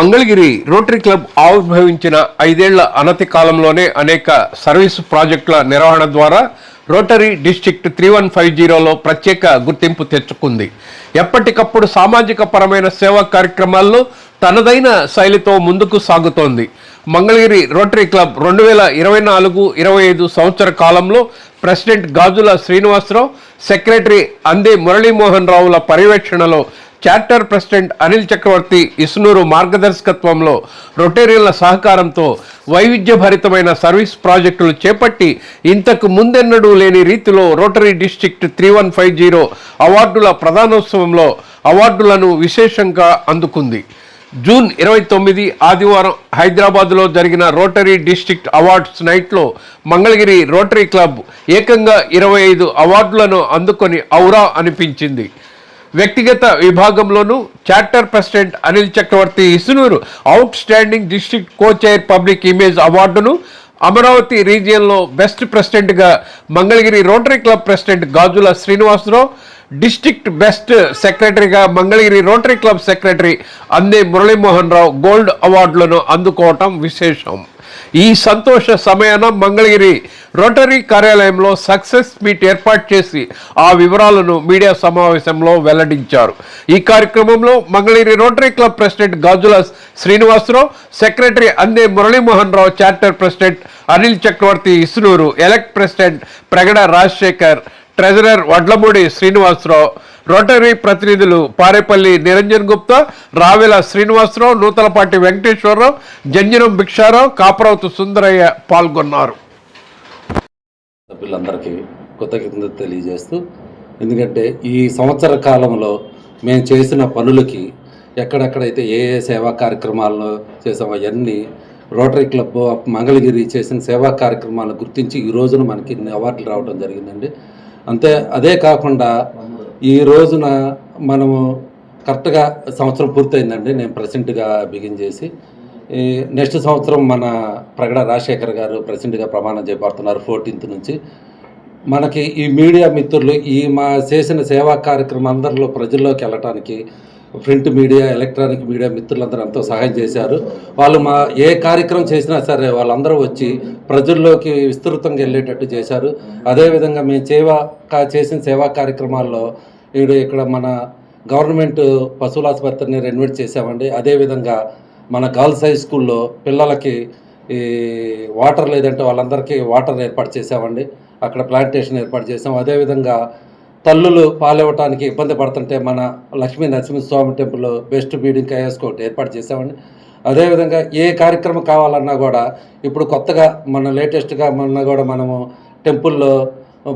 Mangalagiri rotary club ఆవిర్భవించిన ఐదేళ్ళ అనతి కాలంలోనే అనేక సర్వీసు ప్రాజెక్టుల నిర్వహణ ద్వారా rotary district three one five జీరోలో ప్రత్యేక గుర్తింపు తెచ్చుకుంది. ఎప్పటికప్పుడు సామాజిక పరమైన సేవా కార్యక్రమాల్లో తనదైన శైలితో ముందుకు సాగుతోంది. మంగళగిరి రోటరీ క్లబ్ రెండు వేల ఇరవై నాలుగు ఇరవై ఐదు సంవత్సర కాలంలో ప్రెసిడెంట్ గాజుల శ్రీనివాసరావు సెక్రటరీ అందే మురళీమోహన్ రావుల పర్యవేక్షణలో చార్టర్ ప్రెసిడెంట్ అనిల్ చక్రవర్తి ఇస్నూరు మార్గదర్శకత్వంలో రొటేరియన్ల సహకారంతో వైవిధ్యభరితమైన సర్వీస్ ప్రాజెక్టులు చేపట్టి ఇంతకు ముందెన్నడూ లేని రీతిలో rotary district three one five zero అవార్డుల ప్రధానోత్సవంలో అవార్డులను విశేషంగా అందుకుంది. జూన్ ఇరవై తొమ్మిది ఆదివారం హైదరాబాద్లో జరిగిన రోటరీ డిస్ట్రిక్ట్ అవార్డ్స్ నైట్లో మంగళగిరి రోటరీ క్లబ్ ఏకంగా ఇరవై ఐదు అవార్డులను అందుకొని ఔరా అనిపించింది. వ్యక్తిగత విభాగంలోనూ charter president Anil Chakravarthy Isunuru outstanding district co chair public image అవార్డును అమరావతి రీజియన్లో బెస్ట్ ప్రెసిడెంట్గా Mangalagiri rotary club president Gajula Srinivasarao district best సెక్రటరీగా Mangalagiri rotary club secretary Ande Muralimohan రావు గోల్డ్ అవార్డులను అందుకోవటం విశేషం. ఈ సంతోష సమయాన మంగళగిరి రోటరీ కార్యాలయంలో సక్సెస్ మీట్ ఏర్పాటు చేసి ఆ వివరాలను మీడియా సమావేశంలో వెల్లడించారు. ఈ కార్యక్రమంలో Mangalagiri rotary club president Gajula Srinivasarao secretary Ande Muralimohan Rao charter president Anil Chakravarthy Isnuru elect president Pragada Rajasekhar treasurer Vadlamudi Srinivasarao rotary ప్రతినిధులు పారేపల్లి నిరంజన్ గుప్తా రావెల శ్రీనివాసరావు నూతలపాటి వెంకటేశ్వరరావు జంజనం భిక్షారావు కాపరవతు సుందరయ్య పాల్గొన్నారు. సభ్యులందరికీ కృతజ్ఞత తెలియజేస్తూ ఎందుకంటే ఈ సంవత్సర కాలంలో మేము చేసిన పనులకి ఎక్కడెక్కడైతే ఏ ఏ సేవా కార్యక్రమాలను చేసామో అవన్నీ రోటరీ క్లబ్ ఆఫ్ మంగళగిరి చేసిన సేవా కార్యక్రమాలను గుర్తించి ఈ రోజున మనకి ఇన్ని అవార్డులు రావడం జరిగిందండి. అంతే అదే కాకుండా ఈ రోజున మనము కరెక్ట్గా సంవత్సరం పూర్తయిందండి. నేను ప్రెసెంట్గా బిగిన్ చేసి ఈ నెక్స్ట్ సంవత్సరం మన ప్రగడ రాజశేఖర్ గారు ప్రెసిడెంట్గా ప్రమాణం చేపడుతున్నారు ఫోర్టీన్త్ నుంచి. మనకి ఈ మీడియా మిత్రులు ఈ మా చేసిన సేవా కార్యక్రమం అందరిలో ప్రజల్లోకి వెళ్ళటానికి ప్రింట్ మీడియా ఎలక్ట్రానిక్ మీడియా మిత్రులందరూ ఎంతో సహాయం చేశారు. వాళ్ళు మా ఏ కార్యక్రమం చేసినా సరే వాళ్ళందరూ వచ్చి ప్రజల్లోకి విస్తృతంగా వెళ్ళేటట్టు చేశారు. అదేవిధంగా మేము సేవా కా- చేసిన సేవా కార్యక్రమాల్లో ఇప్పుడు ఇక్కడ మన గవర్నమెంట్ పశువుల ఆసుపత్రిని రెనోవేట్ చేసామండి అదేవిధంగా మన గర్ల్స్ హై స్కూల్లో పిల్లలకి ఈ వాటర్ లేదంటే వాళ్ళందరికీ వాటర్ ఏర్పాటు చేసామండి అక్కడ ప్లాంటేషన్ ఏర్పాటు చేసాం అదేవిధంగా తల్లులు పాలివ్వటానికి ఇబ్బంది పడుతుంటే మన Lakshmi Narasimhaswamy temple breast feeding కయాస్కి ఏర్పాటు చేసామండి అదేవిధంగా ఏ కార్యక్రమం కావాలన్నా కూడా ఇప్పుడు కొత్తగా మన లేటెస్ట్గా మొన్న కూడా మనము టెంపుల్లో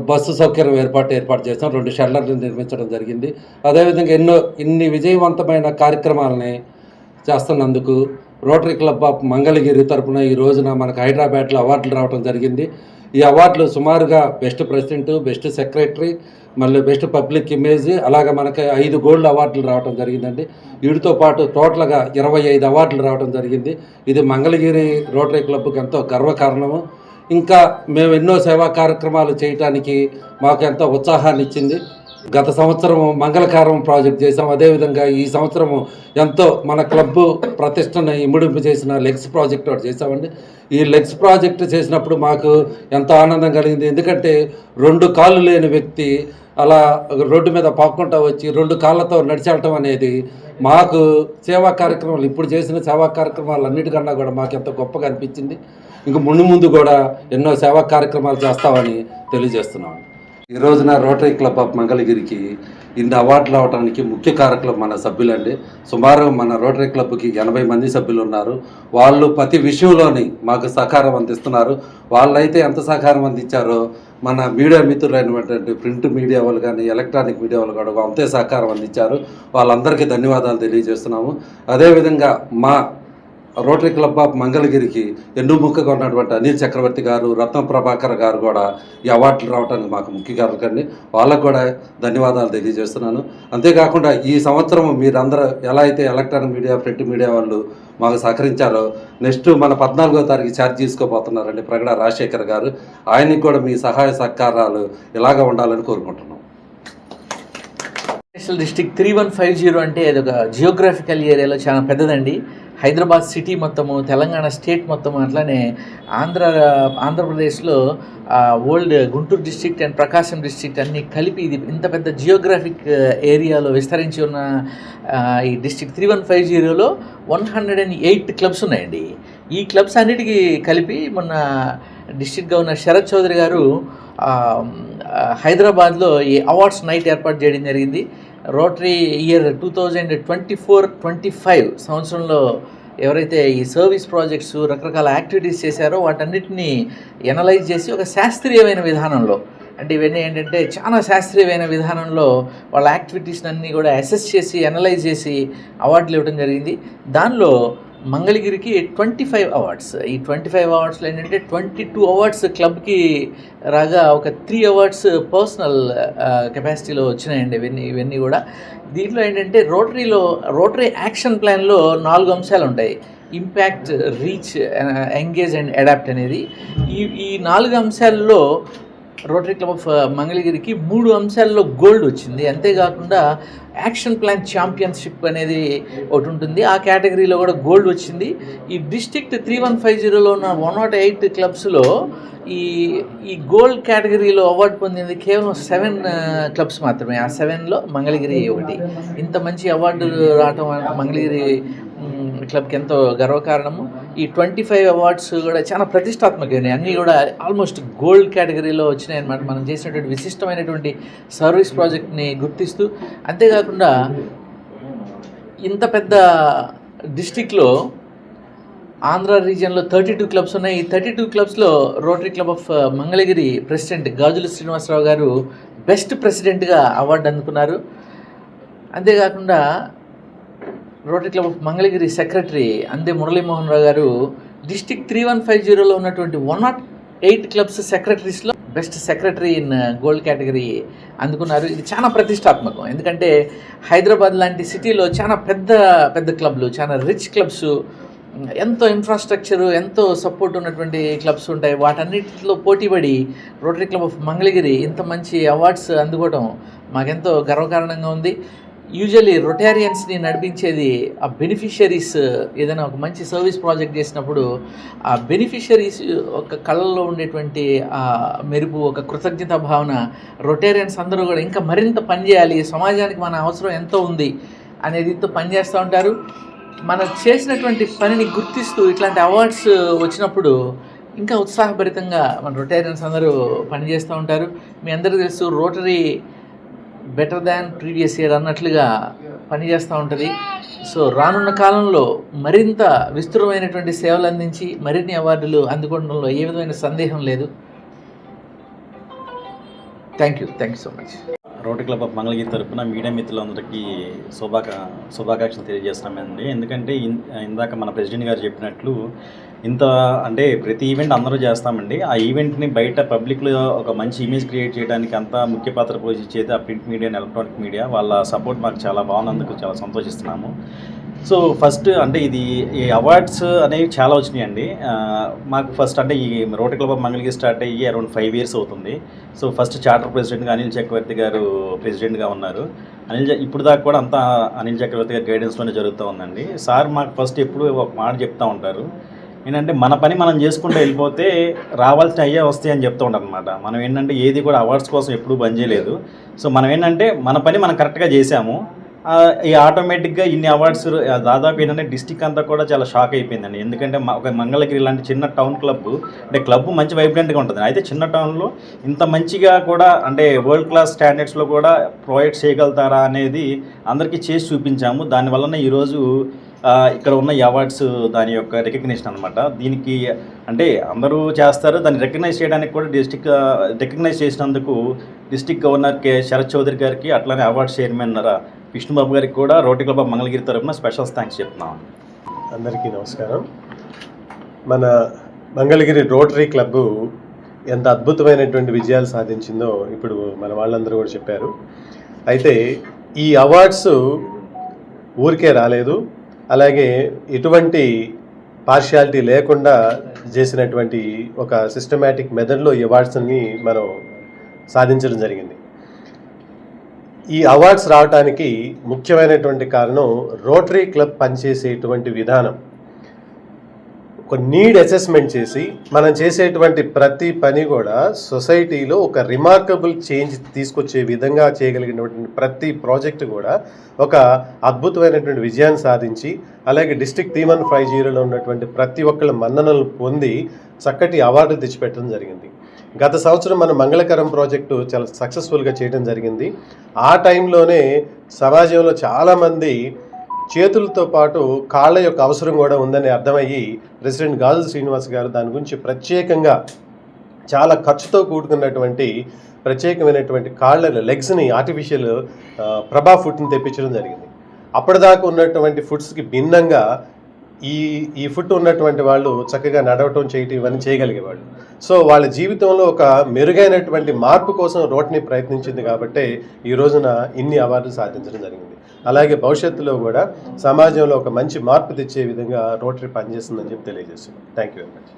బస్సు సౌకర్యం ఏర్పాటు ఏర్పాటు చేసాం రెండు షెల్లర్లు నిర్మించడం జరిగింది. అదేవిధంగా ఎన్నో ఇన్ని విజయవంతమైన కార్యక్రమాలని చేస్తున్నందుకు రోటరీ క్లబ్ ఆఫ్ మంగళగిరి తరపున ఈ రోజున మనకు హైదరాబాద్లో అవార్డులు రావడం జరిగింది. ఈ అవార్డులు సుమారుగా బెస్ట్ ప్రెసిడెంట్ బెస్ట్ సెక్రటరీ మళ్ళీ బెస్ట్ పబ్లిక్ ఇమేజ్ అలాగే మనకి ఐదు గోల్డ్ అవార్డులు రావడం జరిగిందండి. వీటితో పాటు టోటల్గా ఇరవై ఐదు అవార్డులు రావడం జరిగింది. ఇది మంగళగిరి రోటరీ క్లబ్కి ఎంతో గర్వకారణము ఇంకా మేము ఎన్నో సేవా కార్యక్రమాలు చేయటానికి మాకు ఎంతో ఉత్సాహాన్ని ఇచ్చింది. గత సంవత్సరం మంగళకారం ప్రాజెక్ట్ చేసాం అదేవిధంగా ఈ సంవత్సరం ఎంతో మన క్లబ్ ప్రతిష్టను ఇముడింపు చేసిన లెగ్స్ ప్రాజెక్ట్ ఒకటి చేసామండి ఈ లెగ్స్ ప్రాజెక్ట్ చేసినప్పుడు మాకు ఎంతో ఆనందం కలిగింది. ఎందుకంటే రెండు కాళ్ళు లేని వ్యక్తి అలా రోడ్డు మీద పాక్కుంటా వచ్చి రెండు కాళ్ళతో నడిచెళ్ళటం అనేది మాకు సేవా కార్యక్రమాలు ఇప్పుడు చేసిన సేవా కార్యక్రమాలు అన్నిటికన్నా కూడా మాకు ఎంతో గొప్పగా అనిపించింది. ఇంక ముందు ముందు కూడా ఎన్నో సేవా కార్యక్రమాలు చేస్తామని తెలియజేస్తున్నాం ఈ రోజున రోటరీ క్లబ్ ఆఫ్ మంగళగిరికి ఇన్ని అవార్డులు అవడానికి ముఖ్య కారకులు మన సభ్యులండి. సుమారు మన రోటరీ క్లబ్కి ఎనభై మంది సభ్యులు ఉన్నారు. వాళ్ళు ప్రతి విషయంలోని మాకు సహకారం అందిస్తున్నారు. వాళ్ళైతే ఎంత సహకారం అందించారో మన మీడియా మిత్రులైనటువంటి ప్రింట్ మీడియా వాళ్ళు కానీ ఎలక్ట్రానిక్ మీడియా వాళ్ళు కూడా అంతే సహకారం అందించారు. వాళ్ళందరికీ ధన్యవాదాలు తెలియజేస్తున్నాము. అదేవిధంగా మా రోటరీ క్లబ్ ఆఫ్ మంగళగిరికి ఎన్నుముక్కగా ఉన్నటువంటి అనిల్ చక్రవర్తి గారు రత్న ప్రభాకర్ గారు కూడా ఈ అవార్డులు రావడానికి మాకు ముఖ్య కారకండి వాళ్ళకు కూడా ధన్యవాదాలు తెలియజేస్తున్నాను. అంతేకాకుండా ఈ సంవత్సరం మీరందరూ ఎలా అయితే ఎలక్ట్రానిక్ మీడియా ప్రింట్ మీడియా వాళ్ళు మాకు సహకరించారో నెక్స్ట్ మన పద్నాలుగో తారీఖు ఛార్జ్ తీసుకోబోతున్నారండి ప్రగడ రాజశేఖర్ గారు. ఆయనకి కూడా మీ సహాయ సహకారాలు ఇలాగ ఉండాలని కోరుకుంటున్నాం. District three one five zero అంటే అదొక ఒక ఏరియాలో చాలా పెద్దదండి. హైదరాబాద్ సిటీ మొత్తము తెలంగాణ స్టేట్ మొత్తము అట్లానే ఆంధ్ర ఆంధ్రప్రదేశ్లో old Guntur district and Prakasam district అన్నీ కలిపి ఇది ఇంత పెద్ద జియోగ్రాఫిక్ ఏరియాలో విస్తరించి ఉన్న ఈ డిస్ట్రిక్ట్ త్రీ వన్ ఫైవ్ జీరోలో one hundred and eight clubs ఉన్నాయండి. ఈ క్లబ్స్ అన్నిటికీ కలిపి మొన్న డిస్టిక్ గవర్నర్ శరత్ చౌదరి గారు హైదరాబాద్లో ఈ అవార్డ్స్ నైట్ ఏర్పాటు చేయడం జరిగింది. Rotary year two thousand twenty four twenty five సంవత్సరంలో ఎవరైతే ఈ సర్వీస్ ప్రాజెక్ట్స్ రకరకాల యాక్టివిటీస్ చేశారో వాటన్నిటిని ఎనలైజ్ చేసి ఒక శాస్త్రీయమైన విధానంలో అంటే ఇవన్నీ ఏంటంటే చాలా శాస్త్రీయమైన విధానంలో వాళ్ళ యాక్టివిటీస్ అన్నీ కూడా అసెస్ చేసి అనలైజ్ చేసి అవార్డులు ఇవ్వడం జరిగింది. దానిలో మంగళగిరికి ట్వంటీ ఫైవ్ అవార్డ్స్. ఈ ట్వంటీ ఫైవ్ అవార్డ్స్లో ఏంటంటే ట్వంటీ టూ అవార్డ్స్ క్లబ్కి రాగా ఒక త్రీ అవార్డ్స్ పర్సనల్ కెపాసిటీలో వచ్చినాయండి ఇవన్నీ ఇవన్నీ కూడా. దీంట్లో ఏంటంటే రోటరీలో రోటరీ యాక్షన్ ప్లాన్లో నాలుగు అంశాలు ఉంటాయి. Impact reach engage and adapt అనేది. ఈ ఈ నాలుగు అంశాల్లో రోటరీ క్లబ్ ఆఫ్ మంగళగిరికి మూడు అంశాల్లో గోల్డ్ వచ్చింది. అంతేకాకుండా యాక్షన్ ప్లాన్ ఛాంపియన్షిప్ అనేది ఒకటి ఉంటుంది. ఆ కేటగిరీలో కూడా గోల్డ్ వచ్చింది. ఈ డిస్టిక్ట్ త్రీ వన్ ఫైవ్ జీరోలో ఉన్న వన్ నాట్ ఎయిట్ క్లబ్స్లో ఈ ఈ గోల్డ్ కేటగిరీలో అవార్డు పొందింది కేవలం సెవెన్ క్లబ్స్ uh, మాత్రమే. ఆ సెవెన్లో మంగళగిరి ఒకటి. ఇంత మంచి అవార్డు రావటం మంగళగిరి క్లబ్కి mm, ఎంతో గర్వకారణము. ఈ ట్వంటీ ఫైవ్ అవార్డ్స్ కూడా చాలా ప్రతిష్టాత్మకమైనవి అన్నీ కూడా ఆల్మోస్ట్ గోల్డ్ కేటగిరీలో వచ్చినాయి అనమాట మనం చేసినటువంటి విశిష్టమైనటువంటి సర్వీస్ ప్రాజెక్ట్ని గుర్తిస్తూ అంతేకాకుండా ఇంత పెద్ద డిస్టిక్లో ఆంధ్ర రీజియన్లో థర్టీ టూ క్లబ్స్ ఉన్నాయి. ఈ thirty two క్లబ్స్లో rotary club of Mangalagiri president Gajula Srinivasarao garu best ప్రెసిడెంట్గా అవార్డు అందుకున్నారు. అంతేకాకుండా rotary club of Mangalagiri secretary Ande Muralimohan Rao గారు డిస్టిక్ త్రీ వన్ ఫైవ్ జీరోలో ఉన్నటువంటి one naught eight clubs సెక్రటరీస్లో best secretary in gold category అందుకున్నారు ఇది చాలా ప్రతిష్టాత్మకం. ఎందుకంటే హైదరాబాద్ లాంటి సిటీలో చాలా పెద్ద పెద్ద క్లబ్లు చాలా రిచ్ క్లబ్స్ ఎంతో ఇన్ఫ్రాస్ట్రక్చరు ఎంతో సపోర్ట్ ఉన్నటువంటి క్లబ్స్ ఉంటాయి. వాటన్నిటిలో పోటీపడి రోటరీ క్లబ్ ఆఫ్ మంగళగిరి ఇంత మంచి అవార్డ్స్ అందుకోవడం మాకెంతో గర్వకారణంగా ఉంది. యూజువల్లీ రొటారియన్స్ని నడిపించేది ఆ బెనిఫిషరీస్ ఏదైనా ఒక మంచి సర్వీస్ ప్రాజెక్ట్ చేసినప్పుడు ఆ బెనిఫిషరీస్ ఒక కళ్ళల్లో ఉండేటువంటి ఆ మెరుపు ఒక కృతజ్ఞత భావన రొటేరియన్స్ అందరూ కూడా ఇంకా మరింత పనిచేయాలి సమాజానికి మన అవసరం ఎంతో ఉంది అనేదితో పనిచేస్తూ ఉంటారు. మనం చేసినటువంటి పనిని గుర్తిస్తూ ఇట్లాంటి అవార్డ్స్ వచ్చినప్పుడు ఇంకా ఉత్సాహభరితంగా మన రొటేరియన్స్ అందరూ పనిచేస్తూ ఉంటారు. మీ అందరికీ తెలుసు rotary better than previous year అన్నట్లుగా పనిచేస్తూ ఉంటుంది. సో రానున్న కాలంలో మరింత విస్తృతమైనటువంటి సేవలు అందించి మరిన్ని అవార్డులు అందుకోవడంలో ఏ విధమైన సందేహం లేదు. Thank you thank you so much rotary club of Mangalagiri తరఫున మీడియా మిత్రులందరికీ శుభాకా శుభాకాంక్షలు తెలియజేస్తున్నామండి. ఎందుకంటే ఇన్- ఇందాక మన ప్రెసిడెంట్ గారు చెప్పినట్లు ఇంత అంటే ప్రతి ఈవెంట్ అందరూ చేస్తామండి. ఆ ఈవెంట్ని బయట పబ్లిక్లో ఒక మంచి ఇమేజ్ క్రియేట్ చేయడానికి అంతా ముఖ్య పాత్ర పోషించేది ఆ print media and electronic media వాళ్ళ సపోర్ట్ మాకు చాలా బాగున్నందుకు చాలా సంతోషిస్తున్నాము. సో ఫస్ట్ అంటే ఇది ఈ అవార్డ్స్ అనేవి చాలా వచ్చినాయండి. మాకు ఫస్ట్ అంటే ఈ rotary club of Mangalagiri start అయ్యి అరౌండ్ ఫైవ్ ఇయర్స్ అవుతుంది. సో ఫస్ట్ చార్టర్ ప్రెసిడెంట్గా అనిల్ చక్రవర్తి గారు ప్రెసిడెంట్గా ఉన్నారు. అనిల్ ఇప్పుడు దాకా కూడా అంతా అనిల్ చక్రవర్తి గారి గైడెన్స్లోనే జరుగుతూ ఉందండి. సార్ మాకు ఫస్ట్ ఎప్పుడు ఒక మాట చెప్తా ఉంటారు. ఏంటంటే మన పని మనం చేసుకుంటూ వెళ్ళిపోతే రావాల్సిన అయ్యే వస్తాయి అని చెప్తూ అనమాట మనం ఏంటంటే ఏది కూడా అవార్డ్స్ కోసం ఎప్పుడూ బంద్ చేయలేదు. సో మనం ఏంటంటే మన పని మనం కరెక్ట్గా చేసాము ఈ ఆటోమేటిక్గా ఇన్ని అవార్డ్స్ దాదాపు ఏంటంటే డిస్టిక్ అంతా కూడా చాలా షాక్ అయిపోయిందండి. ఎందుకంటే ఒక మంగళగిరి లాంటి చిన్న టౌన్ క్లబ్ అంటే క్లబ్ మంచి వైబ్రెంట్గా ఉంటుంది. అయితే చిన్న టౌన్లో ఇంత మంచిగా కూడా అంటే వరల్డ్ క్లాస్ స్టాండర్డ్స్లో కూడా ప్రొవైడ్ చేయగలుగుతారా అనేది అందరికీ చేసి చూపించాము. దానివల్లనే ఈరోజు ఇక్కడ ఉన్న ఈ అవార్డ్స్ దాని యొక్క రికగ్నిషన్ అనమాట దీనికి అంటే అందరూ చేస్తారు దాన్ని రికగ్నైజ్ చేయడానికి కూడా డిస్టిక్ రికగ్నైజ్ చేసినందుకు district governor K Sarath Chowdary గారికి అట్లానే అవార్డ్ చైర్మన్ విష్ణుబాబు గారికి కూడా రోటి క్లబ్ మంగళగిరి తరఫున స్పెషల్ థ్యాంక్స్ చెప్తున్నాం. అందరికీ నమస్కారం. మన మంగళగిరి రోటరీ క్లబ్బు ఎంత అద్భుతమైనటువంటి విజయాలు సాధించిందో ఇప్పుడు మన వాళ్ళందరూ కూడా చెప్పారు. అయితే ఈ అవార్డ్స్ ఊరికే రాలేదు. అలాగే ఎటువంటి పార్షియాలిటీ లేకుండా చేసినటువంటి ఒక సిస్టమేటిక్ మెథడ్లో ఈ అవార్డ్స్ని మనం సాధించడం జరిగింది. ఈ అవార్డ్స్ రావడానికి ముఖ్యమైనటువంటి కారణం రోటరీ క్లబ్ పనిచేసేటువంటి విధానం. ఒక నీడ్ అసెస్మెంట్ చేసి మనం చేసేటువంటి ప్రతి పని కూడా సొసైటీలో ఒక రిమార్కబుల్ చేంజ్ తీసుకొచ్చే విధంగా చేయగలిగినటువంటి ప్రతి ప్రాజెక్ట్ కూడా ఒక అద్భుతమైనటువంటి విజయాన్ని సాధించి అలాగే డిస్ట్రిక్ట్ త్రీ వన్ ఫైవ్ జీరోలో ఉన్నటువంటి ప్రతి ఒక్కళ్ళ మన్ననలు పొంది చక్కటి అవార్డు తెచ్చిపెట్టడం జరిగింది. గత సంవత్సరం మన మంగళకరం ప్రాజెక్టు చాలా సక్సెస్ఫుల్గా చేయడం జరిగింది. ఆ టైంలోనే సమాజంలో చాలామంది చేతులతో పాటు కాళ్ళ యొక్క అవసరం కూడా ఉందని అర్థమయ్యి ప్రెసిడెంట్ గాజు శ్రీనివాస్ గారు దాని గురించి ప్రత్యేకంగా చాలా ఖర్చుతో కూడుకున్నటువంటి ప్రత్యేకమైనటువంటి కాళ్ళ లెగ్స్ని ఆర్టిఫిషియల్ ప్రభా ఫుడ్ని తెప్పించడం జరిగింది. అప్పటిదాకా ఉన్నటువంటి ఫుడ్స్కి భిన్నంగా ఈ ఈ ఫుడ్ ఉన్నటువంటి వాళ్ళు చక్కగా నడవటం చేయటం ఇవన్నీ చేయగలిగేవాళ్ళు. సో వాళ్ళ జీవితంలో ఒక మెరుగైనటువంటి మార్పు కోసం రోడ్ని ప్రయత్నించింది కాబట్టి ఈ రోజున ఇన్ని అవార్డులు సాధించడం జరిగింది. అలాగే భవిష్యత్తులో కూడా సమాజంలో ఒక మంచి మార్పు తెచ్చే విధంగా రోటరీ పనిచేస్తుందని చెప్పి తెలియజేస్తున్నాం. Thank you very much